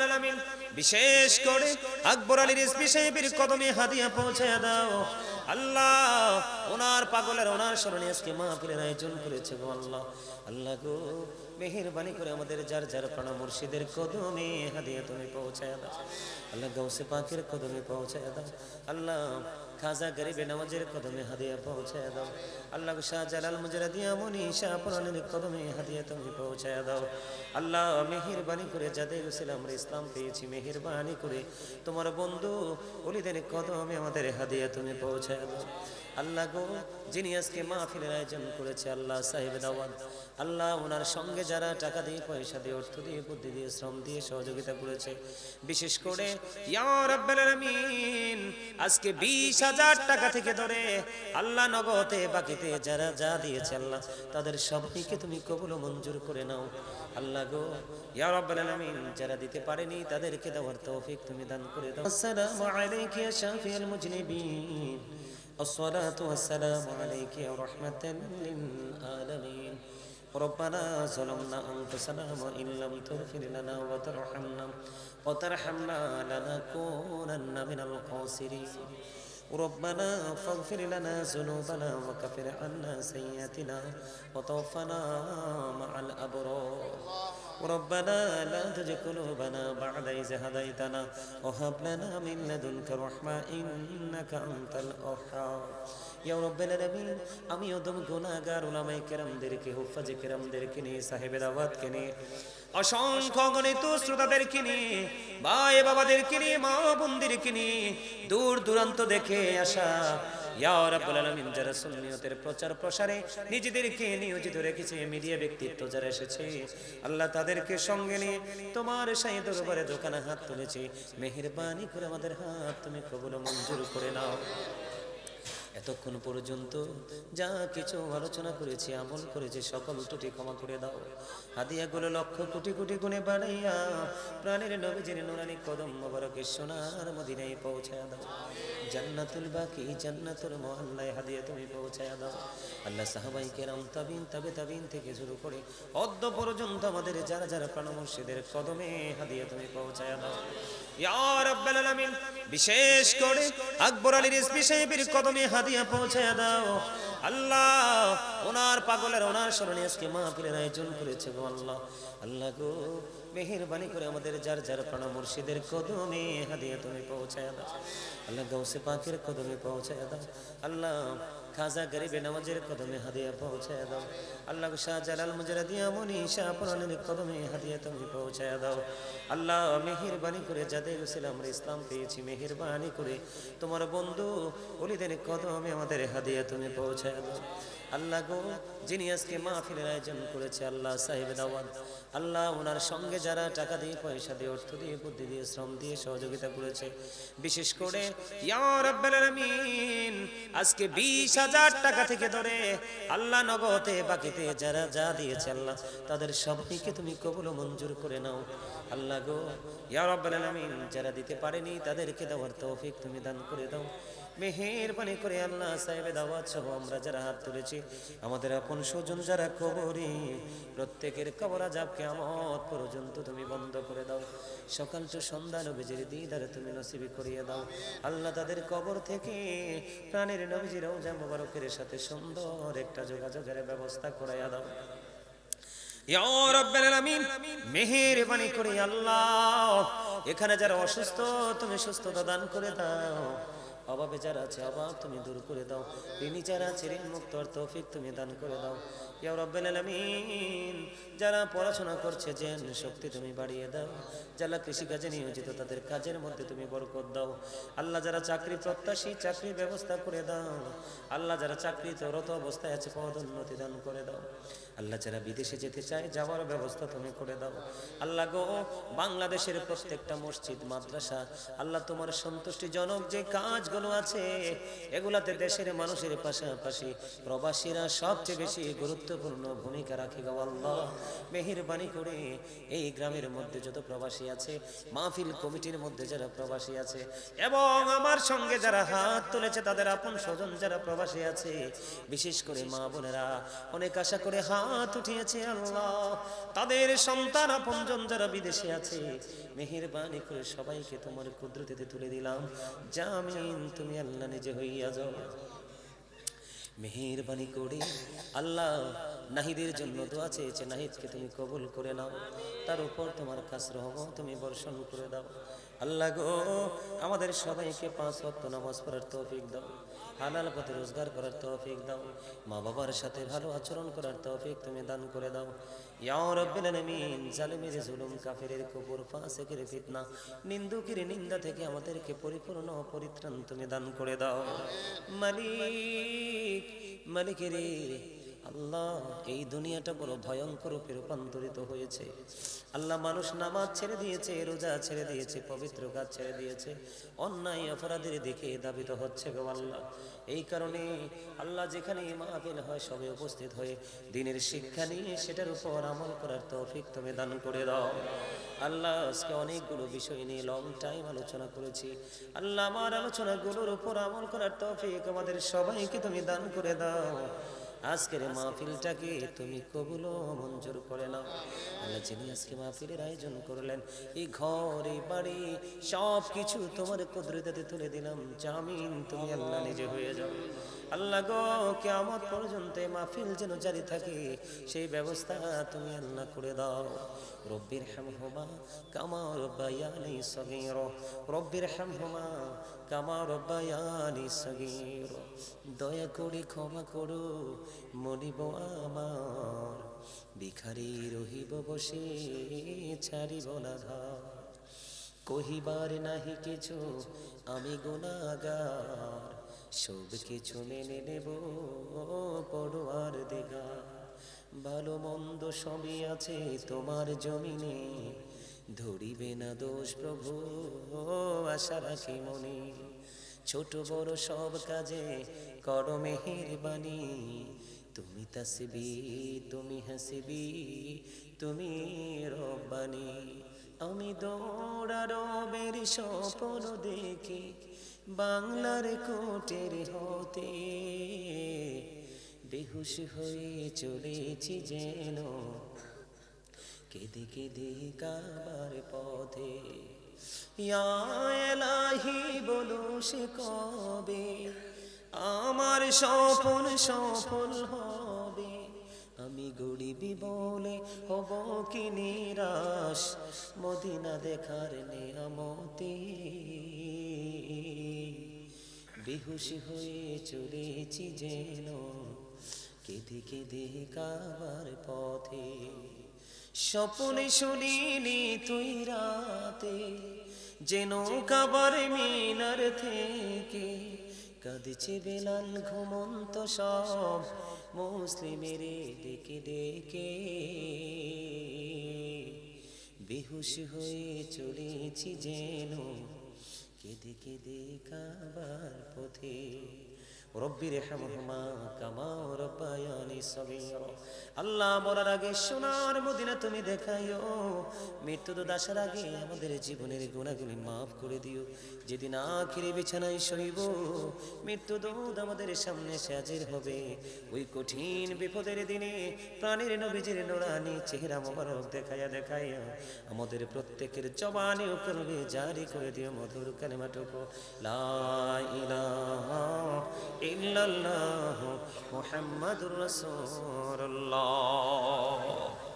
আলামিন, বিশেষ করে আকবর আলীর রিজভী সাহেবের কদমে হাদিয়া পৌঁছে দাও। আল্লাহ, ওনার পাগলের ওনার স্মরণে আজকে মাহফিলের আয়োজন করেছে গো আল্লাহ। আল্লাহ গো, মেহেরবানি করে আমাদের যার যার প্রাণ মুর্শিদের কদমে হাদিয়া তুমি পৌঁছায় দাও। আল্লাহ গৌসে পাখির কদমে পৌঁছায় দাও। আল্লাহ খাজা গরিবে নামাজের কদমে হাদিয়া পৌঁছায় দাও। আল্লাহ শাহ জালাল মুজরাদিয়া মনি শাহ পুরানের কদমে হাদিয়া তুমি পৌঁছায় দাও। আল্লাহ মেহেরবানি করে যাদের ছিল আমরা ইসলাম পেয়েছি, মেহেরবানি করে তোমার বন্ধু অলিদের কদমে আমাদের হাদিয়া তুমি পৌঁছায় দাও। আল্লাহ গো, যিনি আজকে মাহফিলের আয়োজন করেছে, আল্লাহ সাহেব দাওয়াত। আল্লাহ ওনার সঙ্গে যারা টাকা দিয়ে, পয়সা দিয়ে, অর্থ দিয়ে, বুদ্ধি দিয়ে, শ্রম দিয়ে সহযোগিতা করেছে। বিশেষ করে আজকে বিশ হাজার টাকা থেকে ধরে আল্লাহ নগদে বাকিতে যারা যা দিয়েছে আল্লাহ তাদের সবাইকে তুমি কবুল ও মঞ্জুর করে নাও আল্লাহ গো ইয়া রাব্বাল আলামিন যারা দিতে পারেনি তাদেরকে দেওয়ার তৌফিক তুমি দান করে দাও আসসালামু আলাইকা ইয়া শাফিয়াল মুজনিবিন الصلاة والسلام عليك يا رحمة للعالمين ربنا ظلمنا أنفسنا وإن لم تغفر لنا وترحمنا وترحمنا لنكونن من الخاسرين ربنا فاغفر لنا ذنوبنا وكفر عنا سيئاتنا وتوفنا مع الأبرار. ربنا لا تزغ قلوبنا بعد إذ هديتنا وهب لنا من لدنك رحمة إنك أنت الوهاب. ইয়া রব্বাল আলামিন আমি কেরামদেরকে, হুফাজে কেরামদেরকে নিয়ে অসংখ্য গণিত ভাই বাবাদেরকে নিয়ে, মা বোনদেরকে নিয়ে দূর দূরান্ত দেখে আসা। প্রচার প্রসারে নিজেদেরকে নিয়োজিত রেখেছে, মিডিয়া ব্যক্তিত্ব যারা এসেছে, আল্লাহ তাদেরকে সঙ্গে নিয়ে তোমার সাই দরবারে দোকানে হাত তুলেছে। মেহেরবানি করে আমাদের হাত তুমি কবুল মঞ্জুর করে নাও। এতক্ষণ পর্যন্ত যা কিছু আলোচনা করেছি, আমল করেছি, সকল ত্রুটি ক্ষমা করে দাও। হাদিয়াগুলো লক্ষ কোটি কোটি গুণে বাড়াইয়া প্রাণের নবীজির নুরানি কদম মোবারকের সোনার মদিনায় পৌঁছায় দাও। জান্নাতুল বাকি, জান্নাতুল মহল্লায় হাদিয়া তুমি পৌঁছায় দাও। আল্লাহ সাহাবাই কেরাম তাবিন, তাবে তাবিন থেকে শুরু করে অদ্য পর্যন্ত আমাদের যারা যারা প্রাণ মুর্শিদের কদমে হাদিয়া তুমি পৌঁছায় দাও। বিশেষ করে আকবর আলী রিজভী সাহেবের কদমে হাদিয়া পৌঁছায় দাও। আল্লাহ, ওনার পাগলের ওনার স্মরণে আজকে মাহফিলের আয়োজন করেছে গো আল্লাহ। আল্লাহ গো, মেহেরবানি করে আমাদের যার যার প্রাণ মুর্শিদের কদমে হাদিয়া তুমি পৌঁছায় দাও। আল্লাহ গৌসে পাখির কদমে পৌঁছায় দাও। আল্লাহ খাজা গরিবে নামাজের কদমে হাদিয়া পৌঁছায় দাও। আল্লাহ শাহ জালাল মুজরাদিয়া মনি শাহ পুরানের কদমে হাদিয়া তুমি পৌঁছায় দাও। আল্লাহ মেহেরবানি করে যাদের ছিল আমরা ইসলাম পেয়েছি, মেহেরবানি করে তোমার বন্ধু অলিদের কদমে আমাদের হাদিয়া তুমি পৌঁছায় দাও। আল্লাহ গো, যিনি আজকে মাহফিলের আয়োজন করেছে, আল্লাহ সাহেব দাওয়াত। আল্লাহ ওনার সঙ্গে যারা টাকা দিয়ে পয়সা দিয়ে, অর্থ দিয়ে, বুদ্ধি দিয়ে, শ্রম দিয়ে সহযোগিতা করেছে। বিশেষ করে, ইয়া রাব্বাল আলামিন আজকে বিশ হাজার টাকা থেকে ধরে আল্লাহ নগদে বাকিতে যারা যা দিয়েছে আল্লাহ, তাদের সবাইকে তুমি কবুল মঞ্জুর করে নাও। আল্লাহ গো, ইয়া রাব্বাল আলামিন, যারা দিতে পারেনি তাদেরকে দেওয়ার তৌফিক তুমি দান করে দাও। মেহেরবানি করে আল্লাহ সাহেবে দাওয়াত সহ আমরা যারা হাত তুলেছি, আমাদের আপন স্বজন যারা কবরে, প্রত্যেকের কবর আজাব কেমত পর্যন্ত তুমি বন্ধ করে দাও। সকাল তো সন্ধ্যা নবীজির দিদারে তুমি নসিবি করিয়ে দাও। আল্লাহ তাদের কবর থেকে প্রাণের নবীজির রওজা মোবারকের সাথে সুন্দর একটা যোগাযোগের ব্যবস্থা করাইয়া দাও। মেহেরবানি করে আল্লাহ, এখানে যারা অসুস্থ, তুমি সুস্থতা দান করে দাও। অভাবে যারা আছে, অভাব তুমি দূর করে দাও। ঋণী যারা আছে ঋণ মুক্ত তৌফিক তুমি দান করে দাও। ইয়া রব্বাল আলামিন। যারা পড়াশোনা করছে, যে শক্তি তুমি বাড়িয়ে দাও, যারা কৃষিকাজে নিয়োজিত, তাদের কাজের মধ্যে তুমি বরকত দাও। আল্লাহ যারা চাকরি প্রত্যাশী চাকরির ব্যবস্থা করে দাও। আল্লাহ যারা চাকরিতে রত অবস্থায় আছে পদোন্নতি দান করে দাও। আল্লাহ যারা বিদেশে যেতে চায়, যাওয়ার ব্যবস্থা তুমি করে দাও। আল্লাহ গো, বাংলাদেশের প্রত্যেকটা মসজিদ, মাদ্রাসা, আল্লাহ তোমার সন্তুষ্টিজনক যে কাজগুলো আছে, এগুলাতে দেশের মানুষের পাশাপাশি প্রবাসীরা সবচেয়ে বেশি গুরুত্বপূর্ণ ভূমিকা রাখে গো আল্লাহ। মেহেরবানি করে এই গ্রামের মধ্যে যত প্রবাসী আছে, মাহফিল কমিটির মধ্যে যারা প্রবাসী আছে, এবং আমার সঙ্গে যারা হাত তুলেছে, তাদের আপন স্বজন যারা প্রবাসী আছে, বিশেষ করে মা বোনেরা, অনেক আশা করে হাত উঠিয়েছে আল্লাহ। তাদের সন্তান আপনজন যারা বিদেশে আছে, মেহেরবানি করে সবাইকে তোমার কুদরতিতে তুলে দিলাম। জামিন তুমি আল্লাহ নিজে হইয়া যাও। মেহেরবানি করে। আল্লাহ নাহিদের জন্য দোয়া চেয়েছে, নাহিদকে তুমি কবুল করে নাও। তার উপর তোমার কাছ রহম তুমি বর্ষণ করে দাও। আল্লাহ গো, আমাদের সবাইকে পাঁচ ওয়াক্ত নামাজ পড়ার তৌফিক দাও, হালাল পথে রোজগার করার তৌফিক দাও, মা বাবার সাথে ভালো আচরণ করার তৌফিক তুমি দান করে দাও। ইয়া রাব্বিল আলামিন, জালিমের জুলুম, কাফেরের কুফর, ফাসিকের ফিতনা, নিন্দুকের নিন্দা থেকে আমাদেরকে পরিপূর্ণ পরিত্রাণ তুমি দান করে দাও। মালিক, মালিকের আল্লাহ, এই দুনিয়াটা বড় ভয়ঙ্কর রূপে রূপান্তরিত হয়েছে। আল্লাহ মানুষ নামাজ ছেড়ে দিয়েছে, রোজা ছেড়ে দিয়েছে, পবিত্র কাজ ছেড়ে দিয়েছে, অন্যায় অপরাধের দিকে দাবিত হচ্ছে গো আল্লাহ। এই কারণে আল্লাহ যেখানে মাহফিল হয়, সবে উপস্থিত হয়ে দিনের শিক্ষা নিয়ে সেটার উপর আমল করার তৌফিক তুমি দান করে দাও। আল্লাহ, আজকে অনেকগুলো বিষয় নিয়ে লং টাইম আলোচনা করেছি। আল্লাহ, আমার আলোচনাগুলোর উপর আমল করার তৌফিক আমাদের সবাইকে তুমি দান করে দাও। আজকের মাহফিলটাকে তুমি কবুল মঞ্জুর করে নাও। আল্লাহ যিনি আজকে মাহফিলের আয়োজন করলেন, এই ঘর, এই বাড়ি সব কিছু তোমার কুদরতে তুলে দিলাম। জামিন তুমি আল্লাহ নিজে হয়ে যাও। আল্লাহ গো কেমত পর্যন্ত মাহফিল যেন জারি থাকে, সেই ব্যবস্থা তুমি আল্লাহ করে দাও। রব্বির হামহুমা কামা রব্বায়ানি সগীর। রব্বির হামহুমা কামা রব্বায়ানি সগীর। দয়া করে ক্ষমা করো মনিব আমার। ভিখারি রহিব বসে, ছাড়িব না কহিবার নাহি কিছু, আমি গুণাগার। সব কিছু মেনে নেব পড়ুয়ার দিঘা ভালো মন্দ সবই আছে তোমার জমিনে। ধরিবে না দোষ প্রভু, আশা রাখি মনে। ছোট বড় সব কাজে করো মেহেরবানি। তুমি তাসবি, তুমি হাসিবি, তুমি রব্বানি। আমি দৌড়ারবের স্বপ্ন দেখি, বাংলার কোটের হতে। বেহুশ হয়ে চলেছি যেন কেঁদে কেঁদে কাবার পথে। ইয়া সে কবে? আমার স্বপন সফল হবে। আমি গরিবি বলে হব কি নিরাশ? মদিনা দেখার নেয়ামতি। বেহুশি হয়ে চলেছি যেন কেঁদে কেঁদে কাবার পথে। স্বপনে শুনিনি তুই রাতে। যেন কাবার মিনার থেকে কাঁদছে বেলাল ঘুমন্ত সব মুসলিমের ডেকে ডেকে। বেহুশ হয়ে চলেছি যেন কেঁদে কেঁদে কাবার পথে। রব্বির হামহুমা কামা রব্বায়ানি সগীরা আল্লাহ মরার আগে সোনার মদিনা তুমি দেখাইও, মৃত্যু তো দাসার আগে আমাদের জীবনের গুণাগুলি মাফ করে দিও। যেদিন আখিরে বিছানায় শৈব মৃত্যু দৌদ আমাদের সামনে এসে হাজির হবে। ওই কঠিন বিপদের দিনে প্রাণীর নবীজির নোরানি চেহারা মোবারক দেখাইয়া দেখাইয়া আমাদের প্রত্যেকের জবানি করবে জারি করে দিও মধুর কালেমাটুকু। লা ইলাহা ইল্লাল্লাহু মুহাম্মাদুর 哦